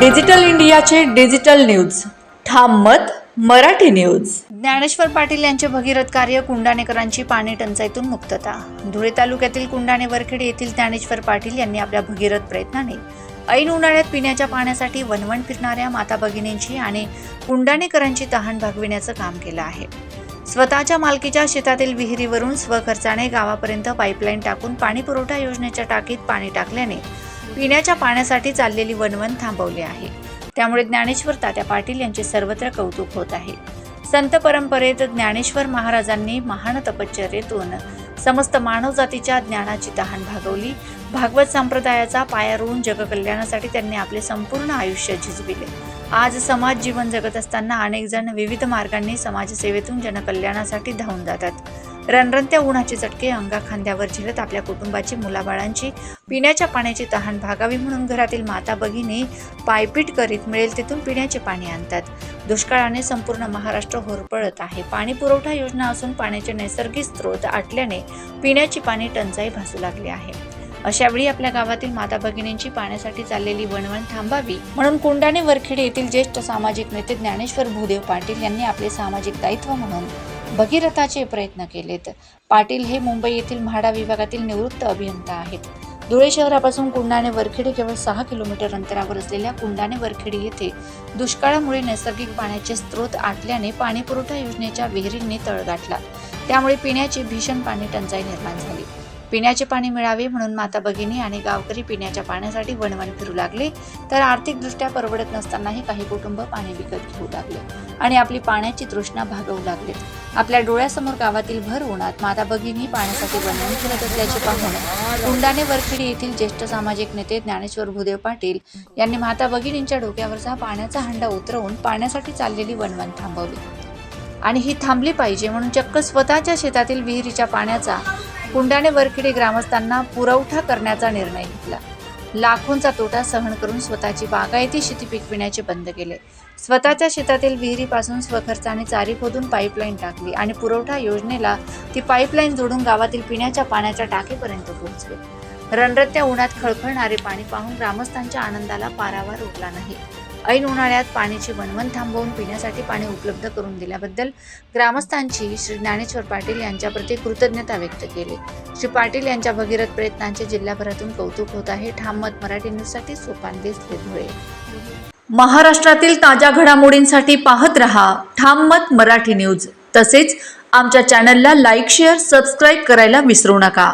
Digital इंडियाचे digital news. ठाम मत मराठी न्यूज. ज्ञानेश्वर पाटील यांचे भगीरथ कार्य कुंडाणेकरांची पाणी टंचाईतून मुक्तता. धुळे तालुक्यातील कुंडाणे वरखेड येथील ज्ञानेश्वर पाटील यांनी आपल्या भगीरथ प्रयत्नाने ऐन उन्हाळ्यात पिण्याच्या पाण्यासाठी वणवण फिरणाऱ्या माता भगिनींची आणि कुंडाणेकरांची तहान भागविण्याचं काम केलं आहे. स्वतःच्या मालकीच्या शेतातील विहिरीवरून स्वखर्चाने गावापर्यंत पाईपलाईन टाकून पाणी पुरवठा योजनेच्या टाकीत पाणी टाकल्याने पिण्याच्या पाण्यासाठी चाललेली वनवन थांबवली आहे. त्यामुळे ज्ञानेश्वर तात्या पाटील यांचे सर्वत्र कौतुक होत आहे. संत परंपरेत ज्ञानेश्वर महाराजांनी महान तपश्चर्येतून समस्त मानवजातीच्या ज्ञानाची तहान भागवली. भागवत संप्रदायाचा पाया रोवून जगकल्याणासाठी त्यांनी आपले संपूर्ण आयुष्य झिजविले आज समाज जीवन जगत असताना अनेक जण विविध मार्गांनी समाजसेवेतून जनकल्याणासाठी धावून जातात. रणरणत्या उन्हाचे चटके अंगा खांद्यावर झेलत आपल्या कुटुंबाची मुलाबाळांची पिण्याच्या पाण्याची तहान भागावी म्हणून घरातील माता भगिनी पायपीट करीत मिळेल तिथून पिण्याचे पाणी आणतात. दुष्काळाने संपूर्ण महाराष्ट्र होरपळत आहे. पाणी पुरवठा योजना असून पाण्याचे नैसर्गिक स्रोत आटल्याने पिण्याची पाणी टंचाई भासू लागली आहे. अशावेळी आपल्या गावातील माता भगिनींची पाण्यासाठी चाललेली वणवण थांबावी म्हणून कुंडाणे वरखेडे येथील ज्येष्ठ सामाजिक नेते ज्ञानेश्वर भूदेव पाटील यांनी आपले सामाजिक दायित्व म्हणून भगीरथाचे प्रयत्न केलेत. पाटील हे मुंबई येथील म्हाडा विभागातील निवृत्त अभियंता आहेत. धुळे शहरापासून कुंडाणे वरखेडी केवळ सहा किलोमीटर अंतरावर असलेल्या कुंडाणे वरखेडी येथे दुष्काळामुळे नैसर्गिक पाण्याचे स्रोत आटल्याने पाणीपुरवठा योजनेच्या विहिरींनी तळ गाठला. त्यामुळे पिण्याची भीषण पाणी टंचाई निर्माण झाली. पिण्याचे पाणी मिळावे म्हणून माता भगिनी आणि गावकरी पिण्याच्या पाण्यासाठी वणवण फिरू लागले. तर आर्थिकदृष्ट्या परवडत नसतानाही काही कुटुंब पाणी विकत घेऊ लागले आणि आपली पाण्याची तृष्णा भागवू लागले. आपल्या डोळ्यासमोर गावातील भर उन्हात माता भगिनी पाण्यासाठी वणवण फिरत असल्याचे पाहून कुंडाने वरखेडी येथील ज्येष्ठ सामाजिक नेते ज्ञानेश्वर भुदेव पाटील यांनी माता भगिनींच्या डोक्यावरचा पाण्याचा हंडा उतरवून पाण्यासाठी चाललेली वणवण थांबवली. आणि ही थांबली पाहिजे म्हणून चक्क स्वतःच्या शेतातील विहिरीच्या पाण्याचा कुंडाणे वरखेडी ग्रामस्थांना पुरवठा करण्याचा निर्णय घेतला. लाखोंचा तोटा सहन करून स्वतःची बागायती शेती पिकविण्याचे बंद केले. स्वतःच्या शेतातील विहिरीपासून स्वखर्चाने चारी खोदून पाईपलाईन टाकली आणि पुरवठा योजनेला ती पाईपलाईन जोडून गावातील पिण्याच्या पाण्याच्या टाकीपर्यंत पोहोचले. रणरत्या उन्हात खळखळणारे पाणी पाहून ग्रामस्थांच्या आनंदाला पारावार उरला नाही. ऐन उन्हाळ्यात पाण्याची वणवण थांबवून पिण्यासाठी पाणी उपलब्ध करून दिल्याबद्दल ग्रामस्थांची श्री ज्ञानेश्वर पाटील यांच्याप्रती कृतज्ञता व्यक्त केली. श्री पाटील यांच्या भगीरथ प्रयत्नांचे जिल्हाभरातून कौतुक होत आहे. ठाम मत मराठी न्यूजसाठी सोपान देसले धुळे महाराष्ट्रातील ताज्या घडामोडींसाठी पाहत रहा ठाम मत मराठी न्यूज. तसेच आमच्या चॅनलला लाईक शेअर सबस्क्राईब करायला विसरू नका.